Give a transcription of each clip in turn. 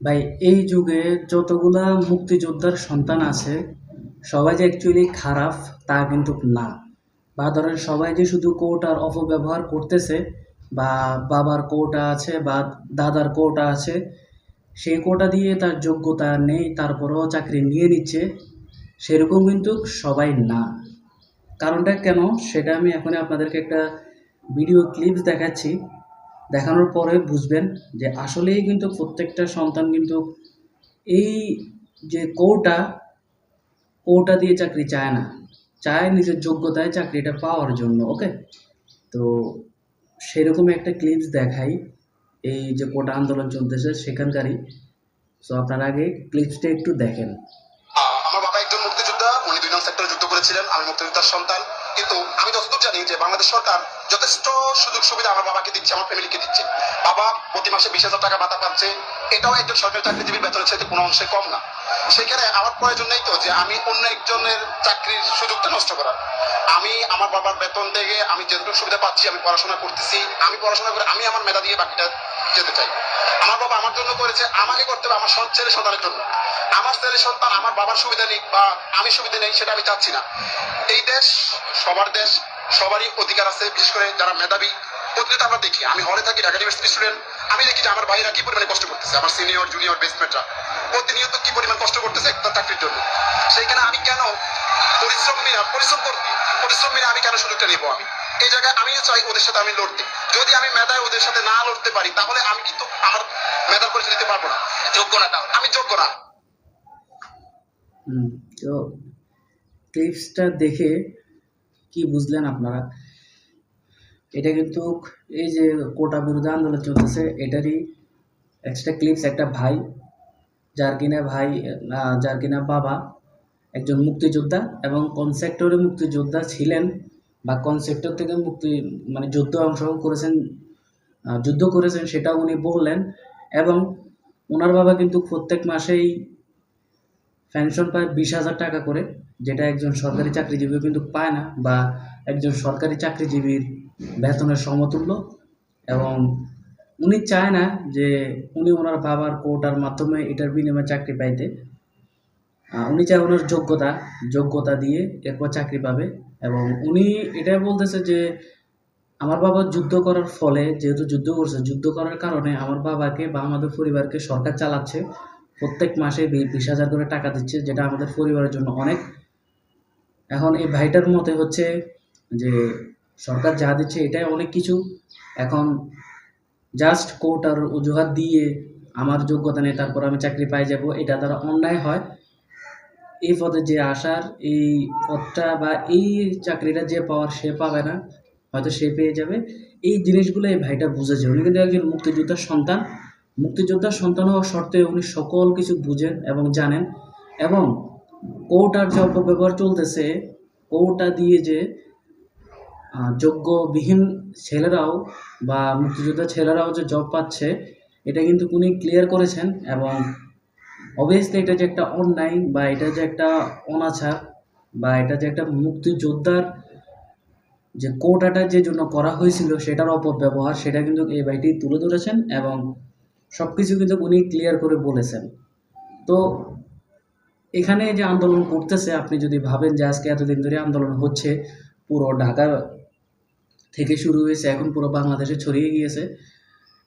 ভাই, এই যুগে যতগুলা মুক্তিযোদ্ধার সন্তান আছে, সবাই যে অ্যাকচুয়ালি খারাপ, তা কিন্তু না। বা ধরেন সবাই যে শুধু কোটার অপব্যবহার করতেছে, বা বাবার কোটা আছে, বা দাদার কোটা আছে, সেই কোটা দিয়ে তার যোগ্যতা নেই, তারপরেও চাকরি নিয়ে নিচ্ছে, সেরকম কিন্তু সবাই না। কারণটা কেন? সেটা আমি এখন আপনাদেরকে একটা ভিডিও ক্লিপস দেখাচ্ছি। দেখানোর পরে বুঝবেন যে আসলেই কিন্তু প্রত্যেকটা সন্তান কিন্তু এই যে কোটা কোটা দিয়ে চাকরি চায় না। চায় নিজের যোগ্যতায় চাকরিটা পাওয়ার জন্য, ওকে? তো সেরকম একটা ক্লিপস দেখাই। এই যে কোটা আন্দোলন চলতেছে সেখানকারই। সো আপনার আগে ক্লিপসটা একটু দেখেন আহ, আমার বাবা একজন নং সেক্টরে যুদ্ধ করেছিলেন, আমি মুক্তিযোদ্ধার সন্তান। কিন্তু আমি যতদূর জানি যে বাংলাদেশ সরকার যথেষ্ট সুযোগ সুবিধা আমার বাবাকে দিচ্ছে, আমার ফ্যামিলিকে দিচ্ছে। বাবা প্রতি মাসে বিশ হাজার টাকা ভাতা পাচ্ছে। এটাও একজন সরকারি চাকরিজীবীর বেতনের চাইতে কোনো অংশে কম না। সেখানে আমার প্রয়োজন নেই তো যে আমি অন্য একজনের চাকরির সুযোগটা নষ্ট করার। আমি আমার বাবার বেতন থেকে আমি যেটুকু সুবিধা পাচ্ছি, আমি পড়াশোনা করতেছি। আমি পড়াশোনা করে আমি আমার মেধা দিয়ে বাকিটা যেতে চাই। আমার বাবা আমার জন্য করেছে, আমাকে করতে হবে আমার সৎ ছেলে সন্তানের জন্য। আমার ছেলে সন্তান আমার বাবার সুবিধা নিক বা আমি সুবিধা নেই সেটা আমি চাচ্ছি না। এই দেশ সবার দেশ, সবারই অধিকার আছে, বিশেষ করে যারা মেধাবী। প্রতিনিয়ত আমরা দেখি, আমি হলে থাকি ঢাকা ইউনিভার্সিটি স্টুডেন্ট আমি দেখি যে আমার ভাইরা কি পরিমাণে কষ্ট করতেছে, আমার সিনিয়র জুনিয়র বেসমেন্টরা প্রতিনিয়ত কি পরিমাণ কষ্ট করতেছে একটা চাকরির জন্য। সেইখানে আমি কেন পরিশ্রম পরিশ্রম করতে পরিশ্রম বিনা আমি কেন সুযোগটা নেব আমি? এই জায়গায় আমিও চাই ওদের সাথে আমি লড়তে। যদি আমি মেধায় ওদের সাথে না লড়তে পারি তাহলে আমি কিন্তু আমার মেধার পরিচয় দিতে পারব না। যোগ্য না তাহলে। আমি যোগ্য না। হুম, তো ক্লিপসটা দেখে কি বুঝলেন আপনারা? এটা কিন্তু এই যে কোটা বিরোধী আন্দোলন চলতেছে এটারই এক্সট্রা ক্লিপস একটা ভাই যার কিনা ভাই যার কিনা বাবা একজন মুক্তিযোদ্ধা এবং কোন সেক্টরে মুক্তিযোদ্ধা ছিলেন বা কোন সেক্টর থেকে মুক্তি মানে যুদ্ধ অংশগ্রহণ করেছেন যুদ্ধ করেছেন সেটা উনি বললেন এবং ওনার বাবা কিন্তু প্রত্যেক মাসেই পেনশন পায় বিশ হাজার টাকা করে, যেটা একজন সরকারি চাকরিজীবীও কিন্তু পায় না বা একজন সরকারি চাকরিজীবীর বেতনের সমতুল্য এবং উনি চায় না যে উনি ওনার বাবার কোটার মাধ্যমে এটার বিনিময়ে চাকরি পাইতে। উনি চায় ওনার যোগ্যতা যোগ্যতা দিয়ে এরপর চাকরি পাবে এবং উনি এটাই বলতেছে যে, আমার বাবা যুদ্ধ করার ফলে, যেহেতু যুদ্ধ করছে, যুদ্ধ করার কারণে আমার বাবাকে বা আমাদের পরিবারকে সরকার চালাচ্ছে। প্রত্যেক মাসে বিশ হাজার করে টাকা দিচ্ছে, যেটা আমাদের পরিবারের জন্য অনেক। এখন এই ভাইটার মতে হচ্ছে যে, সরকার যা দিচ্ছে এটাই অনেক কিছু। এখন জাস্ট কোর্ট আর অজুহাত দিয়ে আমার যোগ্যতা নেই, তারপর আমি চাকরি পাই যাব, এটা দ্বারা অন্যায় হয়। এই পদে যে আসার, এই পদটা বা এই চাকরিটা যে পাওয়ার সে পাবে না, হয়তো সে পেয়ে যাবে। এই জিনিসগুলো এই ভাইটা বুঝেছে। উনি কিন্তু একজন মুক্তিযোদ্ধার সন্তান। মুক্তিযোদ্ধার সন্তান হওয়া সত্ত্বেও উনি সকল কিছু বুঝেন এবং জানেন এবং কোটার যে অপব্যবহার চলতেছে, কোটা দিয়ে যে যোগ্যবিহীন ছেলেরাও বা মুক্তিযোদ্ধা ছেলেরাও যে জব পাচ্ছে, এটা কিন্তু উনি ক্লিয়ার করেছেন এবং অবভিয়াসলি এটা যে একটা অন্যায় বা এটা যে একটা অনাচার বা এটা যে একটা মুক্তিযোদ্ধার যে কোটাটা যে জন্য করা হয়েছিল সেটার অপব্যবহার সেটা কিন্তু এই ভাইটি তুলে ধরেছেন এবং সব কিছু কিন্তু উনি ক্লিয়ার করে বলেছেন। তো এখানে যে আন্দোলন করতেছে, আপনি যদি ভাবেন যে আজকে এতদিন ধরে আন্দোলন হচ্ছে, পুরো ঢাকা থেকে শুরু হয়েছে, এখন পুরো বাংলাদেশে ছড়িয়ে গিয়েছে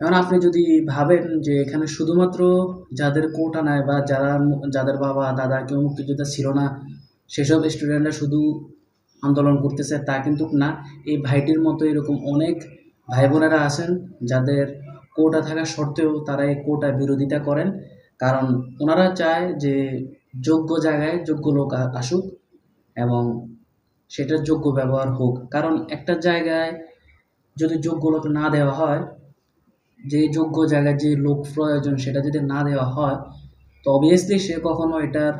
এখন আপনি যদি ভাবেন যে এখানে শুধুমাত্র যাদের কোটা নাই বা যারা যাদের বাবা, দাদা কেউ মুক্তিযোদ্ধা ছিল না, সেসব স্টুডেন্টরা শুধু আন্দোলন করতেছে, তা কিন্তু না। এই ভাইটির মতো এরকম অনেক ভাই বোনেরা আছেন যাদের কোটা থাকা সত্ত্বেও তারা এই কোটা বিরোধিতা করেন। কারণ ওনারা চায় যে যোগ্য জায়গায় যোগ্য লোক আসুক এবং সেটার যোগ্য ব্যবহার হোক। কারণ একটা জায়গায় যদি যোগ্য লোক না দেওয়া হয় যে যোগ্য জায়গায় যে লোক প্রয়োজন সেটা যদি না দেওয়া হয়, তো অবভিয়াসলি সে কখনো এটার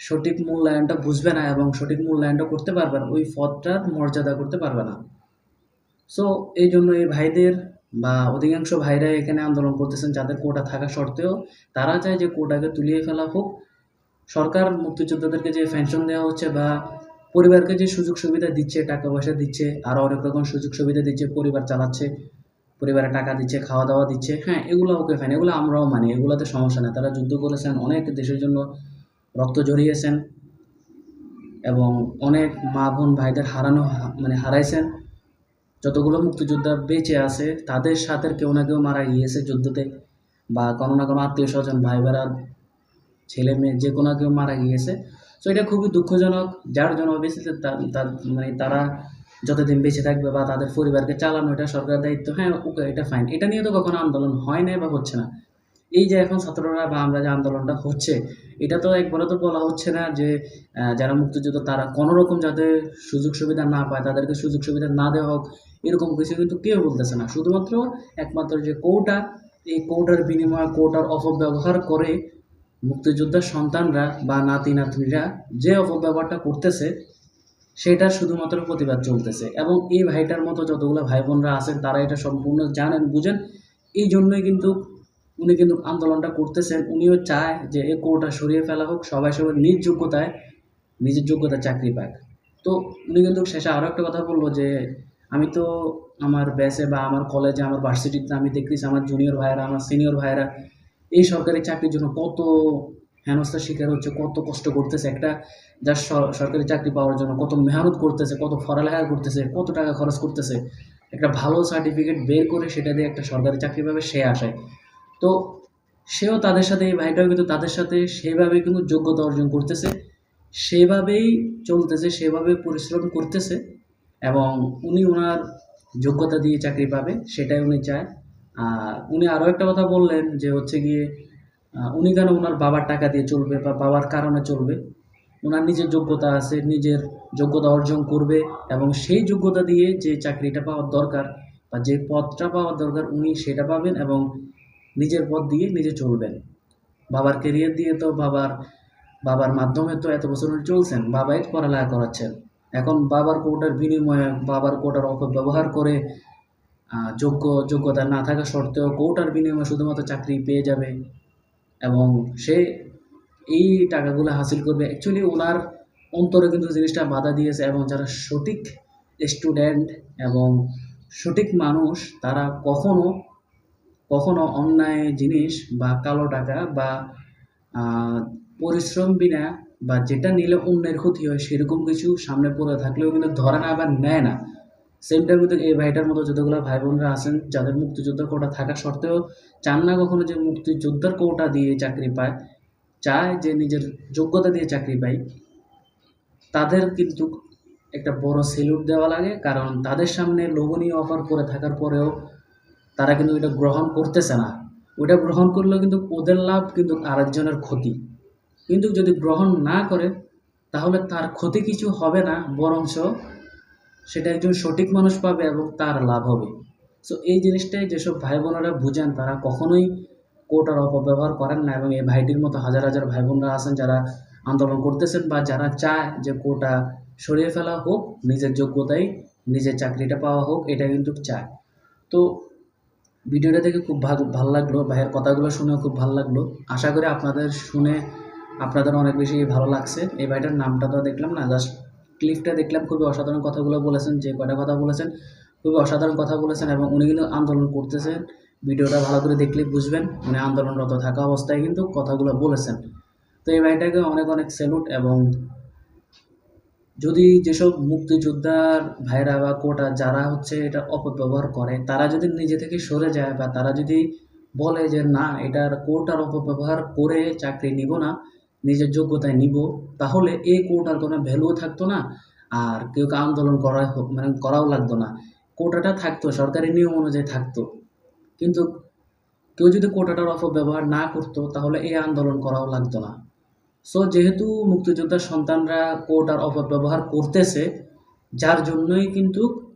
সঠিক মূল্যায়নটা বুঝবে না এবং সঠিক মূল্যায়নটা করতে পারবে না, ওই পদটার মর্যাদা করতে পারবে না। সো এই জন্য এই ভাইদের বা অধিকাংশ ভাইরা এখানে আন্দোলন করতেছেন যাদের কোটা থাকা সত্ত্বেও, তারা চায় যে কোটাকে তুলিয়ে ফেলা হোক। সরকার মুক্তিযোদ্ধাদেরকে যে পেনশন দেওয়া হচ্ছে বা পরিবারকে যে সুযোগ সুবিধা দিচ্ছে, টাকা পয়সা দিচ্ছে আরও অনেক রকম সুযোগ সুবিধা দিচ্ছে, পরিবার চালাচ্ছে পরিবারে টাকা দিচ্ছে খাওয়া দাওয়া দিচ্ছে হ্যাঁ এগুলো ওকে ফাইন এগুলো আমরাও মানি, এগুলোতে সমস্যা নেই। তারা যুদ্ধ করেছেন, অনেক দেশের জন্য রক্ত জড়িয়েছেন এবং অনেক মা বোন ভাইদের হারানো মানে হারাইছেন। যতগুলো মুক্তিযোদ্ধা বেঁচে আছে, তাদের সাথে কেউ না কেউ মারা গিয়েছে যুদ্ধতে বা কোনো না কোনো আত্মীয় স্বজন ভাই বেড়া ছেলে মেয়ে যে কোনো কেউ মারা গিয়েছে। তো এটা খুবই দুঃখজনক, যার জন্য বেশি মানে তারা যতদিন বেঁচে থাকবে বা তাদের পরিবারকে চালানো, এটা সরকারের দায়িত্ব হ্যাঁ ওকে, এটা ফাইন এটা নিয়ে তো কখনো আন্দোলন হয় না বা হচ্ছে না। এই যে এখন ছাত্ররা বা আমরা যে আন্দোলনটা হচ্ছে, এটা তো একবারে তো বলা হচ্ছে না যে যারা মুক্তিযুদ্ধ, তারা কোনো রকম যাতে সুযোগ সুবিধা না পায়, তাদেরকে সুযোগ সুবিধা না দেওয়া হোক, এরকম কিছু কিন্তু কেউ বলতেছে না। শুধুমাত্র একমাত্র যে কোটা, এই কোটার বিনিময়ে, কোটার অপব্যবহার করে মুক্তিযোদ্ধার সন্তানরা বা নাতি নাতনিরা যে অপব্যবহারটা করতেছে সেটার শুধুমাত্র প্রতিবাদ চলতেছে। এবং এই ভাইটার মতো যতগুলো ভাই বোনরা আছেন, তারা এটা সম্পূর্ণ জানেন, বুঝেন। এই জন্যই কিন্তু উনি কিন্তু আন্দোলনটা করতেছেন। উনিও চায় যে এই কোটা সরিয়ে ফেলা হোক, সবাই সবাই নিজ যোগ্যতায়, নিজের যোগ্যতায় চাকরি পাক। তো উনি কিন্তু শেষে আরও একটা কথা বলল যে, আমি তো আমার ব্যাচে বা আমার কলেজে আমার ভার্সিটিতে আমি দেখতেছি, আমার জুনিয়র ভাইয়েরা, আমার সিনিয়র ভাইয়েরা, এই সরকারি চাকরির জন্য কত হেনস্থার শিকার হচ্ছে, কত কষ্ট করতেছে একটা, যার সরকারি চাকরি পাওয়ার জন্য কত মেহনত করতেছে, কত পড়ালেখা করতেছে, কত টাকা খরচ করতেছে। একটা ভালো সার্টিফিকেট বের করে সেটা দিয়ে একটা সরকারি চাকরি পাবে, সে আশায়। তো সেও তাদের সাথে, এই ভাইটাও কিন্তু তাদের সাথে সেভাবে কিন্তু যোগ্যতা অর্জন করতেছে, সেভাবেই চলতেছে, সেভাবে পরিশ্রম করতেছে এবং উনি ওনার যোগ্যতা দিয়ে চাকরি পাবে, সেটাই উনি চায়। আর উনি আরও একটা কথা বললেন যে হচ্ছে গিয়ে উনি কেন ওনার বাবার টাকা দিয়ে চলবে বা বাবার কারণে চলবে ওনার নিজের যোগ্যতা আছে, নিজের যোগ্যতা অর্জন করবে এবং সেই যোগ্যতা দিয়ে যে চাকরিটা পাওয়ার দরকার বা যে পদটা পাওয়ার দরকার উনি সেটা পাবেন এবং নিজের পথ দিয়ে নিজে চলবেন। বাবার কেরিয়ার দিয়ে তো বাবার বাবার মাধ্যমে তো এত বছর চলছেন, বাবাই পড়ালেখা করাচ্ছেন। এখন বাবার কোটার বিনিময়ে বাবার কোটার অপব্যবহার করে যোগ্য, যোগ্যতা না থাকা সত্ত্বেও কোটার বিনিময়ে শুধুমাত্র চাকরি পেয়ে যাবে। এবং সে এই টাকাগুলো হাসিল করবে। অ্যাকচুয়ালি ওনার অন্তরে কিন্তু জিনিসটা বাধা দিয়েছে এবং যারা সঠিক স্টুডেন্ট এবং সঠিক মানুষ, তারা কখনো কখনো অন্যায় জিনিস বা কালো টাকা বা পরিশ্রম বিনা বা যেটা নিলে অন্যের ক্ষতি হয় সেরকম কিছু সামনে পড়ে থাকলেও কিন্তু ধরে না আবার নেয় না। সেম টাইম কিন্তু এই ভাইটার মতো যতগুলো ভাই বোনরা আছেন, যাদের মুক্তিযোদ্ধার কোটা থাকা সত্ত্বেও চান না কখনো যে মুক্তিযোদ্ধার কোটা দিয়ে চাকরি পায়, চায় যে নিজের যোগ্যতা দিয়ে চাকরি পায়, তাদের কিন্তু একটা বড় সেলুট দেওয়া লাগে। কারণ তাদের সামনে লোভনীয় অফার করে থাকার পরেও তারা কিন্তু এটা গ্রহণ করতেছে না। ওটা গ্রহণ করলেও কিন্তু ওদের লাভ কিন্তু আরেকজনের ক্ষতি। কিন্তু যদি গ্রহণ না করে, তাহলে তার ক্ষতি কিছু হবে না, বরঞ্চ সেটা একজন সঠিক মানুষ পাবে এবং তার লাভ হবে। সো এই জিনিসটাই যেসব ভাই বোনেরা বুঝেন, তারা কখনোই কোটার অপব্যবহার করেন না এবং এই ভাইটির মতো হাজার হাজার ভাই বোনরা আছেন যারা আন্দোলন করতেছেন বা যারা চায় যে কোটা সরিয়ে ফেলা হোক, নিজের যোগ্যতায় নিজের চাকরিটা পাওয়া হোক এটা কিন্তু চায়। তো, ভিডিওটা দেখে খুব ভালো লাগল, ভাইয়ের কথাগুলো শুনেও খুব ভালো লাগল। আশা করি আপনাদের শুনে আপনাদের অনেক বেশি ভালো লাগছে। এই ভাইটার নামটা তো দেখলাম না জাস্ট ক্লিপটা দেখলাম, খুবই অসাধারণ কথাগুলো বলেছেন, যে কটা কথা বলেছেন, খুবই অসাধারণ কথা বলেছেন এবং উনি কিন্তু আন্দোলন করতেছেন। ভিডিওটা ভালো করে দেখলে বুঝবেন উনি আন্দোলনরত থাকা অবস্থায় কিন্তু কথাগুলো বলেছেন। তো এই ভাইটাকে অনেক অনেক স্যালুট এবং যদি যেসব মুক্তিযোদ্ধার ভাইরা বা কোটা যারা হচ্ছে এটা অপব্যবহার করে, তারা যদি নিজে থেকে সরে যায় বা তারা যদি বলে যে না, এটার কোটার অপব্যবহার করে চাকরি নিব না নিজের যোগ্যতায় নিব, তাহলে এই কোটার কোনো ভ্যালুও থাকতো না। আর কেউ আন্দোলন করা মানে করাও লাগতো না। কোটাটা থাকতো, সরকারি নিয়ম অনুযায়ী থাকতো। কিন্তু কেউ যদি কোটাটার অপব্যবহার না করতো, তাহলে এই আন্দোলন করাও লাগতো না। সো যেহেতু মুক্তিযোদ্ধার সন্তানরা কোটার অপব্যবহার করতেছে, যার জন্যই কিন্তু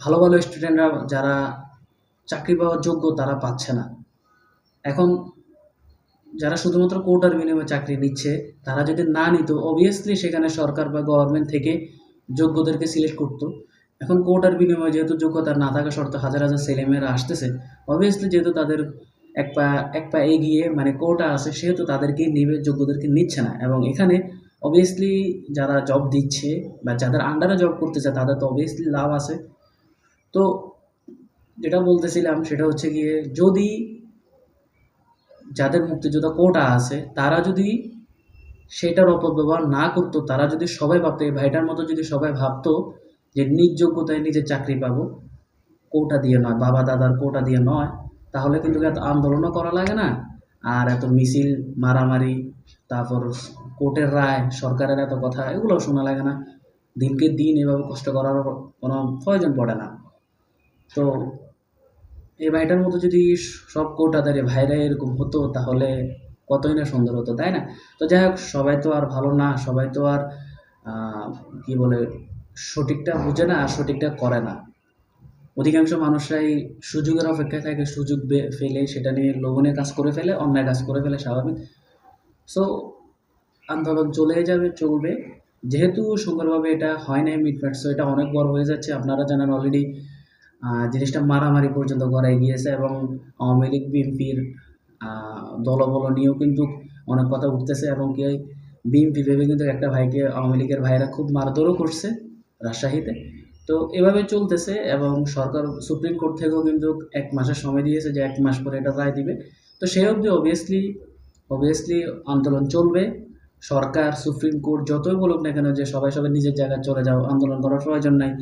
ভালো ভালো স্টুডেন্টরা যারা চাকরি পাওয়ার যোগ্য, তারা পাচ্ছে না। এখন যারা শুধুমাত্র কোটার বিনিময়ে চাকরি নিচ্ছে, তারা যদি না নিত অবভিয়াসলি সেখানে সরকার বা গভর্নমেন্ট থেকে যোগ্যদেরকে সিলেক্ট করতো। এখন কোটার বিনিময়ে যেহেতু যোগ্যতা না থাকা শর্ত হাজার হাজার ছেলেমেয়েরা আসতেছে অবভিয়াসলি যেহেতু তাদের এক পা এক পা এগিয়ে মানে কোটা আছে, সেহেতু তাদেরকেই নিবে, যোগ্যদেরকে নিচ্ছে না। এবং এখানে অবভিয়াসলি যারা জব দিচ্ছে বা যাদের আন্ডারে জব করতেছে, তাদের তো অবভিয়াসলি লাভ আছে। তো যেটা বলতেছিলাম সেটা হচ্ছে গিয়ে যদি যাদের মুক্তিযোদ্ধা কোটা আছে, তারা যদি সেটার অপব্যবহার না করতো, তারা যদি সবাই ভাবতো, এই ভাইটার মতো যদি সবাই ভাবতো যে নিজ যোগ্যতায় নিজের চাকরি পাবো, কোটা দিয়ে নয়, বাবা দাদার কোটা দিয়ে নয়, তাহলে কিন্তু এত আন্দোলনও করা লাগে না। আর এত মিছিল, মারামারি, তারপর কোর্টের রায়, সরকারের এত কথা এগুলো শোনা লাগে না। দিনকে দিন এভাবে কষ্ট করার কোনো প্রয়োজন পড়ে না। তো এই ভাইটার মতো যদি সব কোটা কোটাদারে ভাইরা এরকম হতো, তাহলে কতই না সুন্দর হতো, তাই না? তো যাই হোক, সবাই তো আর ভালো না, সবাই তো আর কি বলে, সঠিকটা বুঝে না আর সঠিকটা করে না। অধিকাংশ মানুষরাই সুযোগের অপেক্ষায় থাকে, সুযোগ ফেলে, সেটা নিয়ে লোভনীয় কাজ করে ফেলে, অন্যায় কাজ করে ফেলে, স্বাভাবিক। সো আন্দোলন চলে যাবে, চলবে। যেহেতু সুন্দরভাবে এটা হয় নাই মিটম্যাট সো এটা অনেক বড় হয়ে যাচ্ছে। আপনারা জানেন অলরেডি জিনিসটা মারামারি পর্যন্ত গড়াই গিয়েছে এবং আওয়ামী লীগ, বিএনপির দলবল নিয়েও কিন্তু অনেক কথা উঠতেছে এবং কি বিএনপি ভেবে কিন্তু একটা ভাইকে, আওয়ামী লীগের ভাইরা খুব মারধরও করছে রাজশাহীতে। তো এভাবে চলতেছে এবং সরকার, সুপ্রিম কোর্ট থেকেও কিন্তু এক মাসের সময় দিয়েছে যে এক মাস পরে এটা রায় দিবে। তো সেই অবধি অবভিয়াসলি অবভিয়াসলি আন্দোলন চলবে। সরকার, সুপ্রিম কোর্ট যতই বলুক না কেন যে সবাই সবাই নিজের জায়গায় চলে যাও, আন্দোলন করার প্রয়োজন নাই,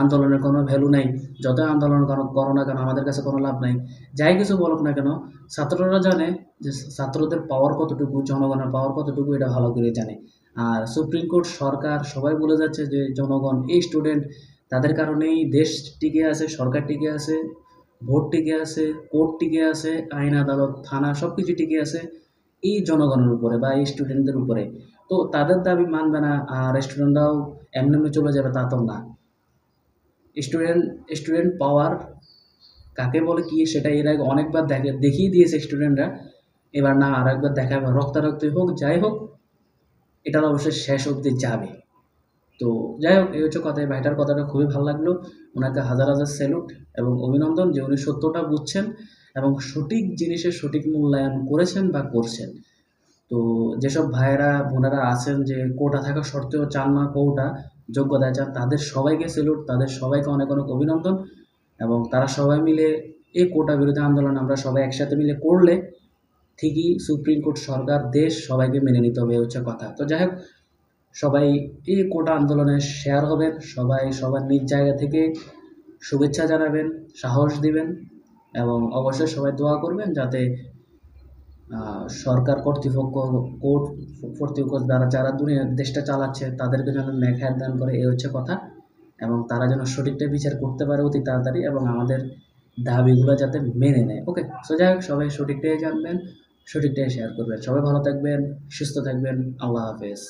আন্দোলনের কোনো ভ্যালু নাই, যতই আন্দোলন করো না কেন আমাদের কাছে কোনো লাভ নাই। যাই কিছু বলুক না কেন, ছাত্ররা জানে যে ছাত্রদের পাওয়ার কতটুকু, জনগণের পাওয়ার কতটুকু, এটা ভালো করে জানে। আর সুপ্রিম কোর্ট, সরকার সবাই বলে যাচ্ছে যে জনগণ এই স্টুডেন্ট তাদের কারণেই দেশ টিকে আছে, সরকার টিকে আছে, ভোট টিকে আছে, কোর্ট টিকে আছে, আইন, আদালত, থানা সব কিছু টিকে আছে। এই জনগণের উপরে বা এই স্টুডেন্টদের উপরে। তো তাদের দাবি মানবে না, আর স্টুডেন্টরাও এমনি চলে যাবে তা তো না। স্টুডেন্ট স্টুডেন্ট পাওয়ার কাকে বলে, কি সেটা এর আগে অনেকবার দেখে, দেখিয়ে দিয়েছে স্টুডেন্টরা এবার না, আর একবার দেখাবে রক্তারক্তি হোক, যাই হোক এটার অবশ্যই শেষ অবধি যাবে। তো যাই হোক, এই হচ্ছে কথা ভাইটার কথাটা খুবই ভালো লাগল। ওনাকে হাজার হাজার স্যালুট এবং অভিনন্দন যে উনি সত্যটা বুঝছেন। এবং সঠিক জিনিসের সঠিক মূল্যায়ন করেছেন বা করছেন। তো যেসব ভাইয়েরা, বোনেরা আছেন যে কোটা থাকা সত্ত্বেও চান না কোটা যোগ্যতা চান, তাদের সবাইকে স্যালুট তাদের সবাইকে অনেক অনেক অভিনন্দন এবং তারা সবাই মিলে এই কোটা বিরোধী আন্দোলন আমরা সবাই একসাথে মিলে করলে ঠিকই সুপ্রিম কোর্ট, সরকার, দেশ সবাইকে মেনে নিতে হবে হচ্ছে কথা। তো যাই হোক, সবাই এই কোটা আন্দোলনে শেয়ার হবেন, সবাই সবার নিজ জায়গা থেকে শুভেচ্ছা জানাবেন, সাহস দিবেন। এবং অবশ্যই সবাই দোয়া করবেন যাতে সরকার কর্তৃপক্ষ, কোর্ট, কর্তৃপক্ষ যারা যারা দুনিয়া, দেশটা চালাচ্ছে, তাদেরকে যেন ন্যায় দান করে, এই হচ্ছে কথা। এবং তারা যেন সঠিকটা বিচার করতে পারে অতি তাড়াতাড়ি এবং আমাদের দাবিগুলো যাতে মেনে নেয়। ওকে? সো যাই হোক, সবাই সঠিকটাই জানবেন, সঠিকটাই শেয়ার করবেন। সবাই ভালো থাকবেন, সুস্থ থাকবেন। আল্লাহ হাফেজ।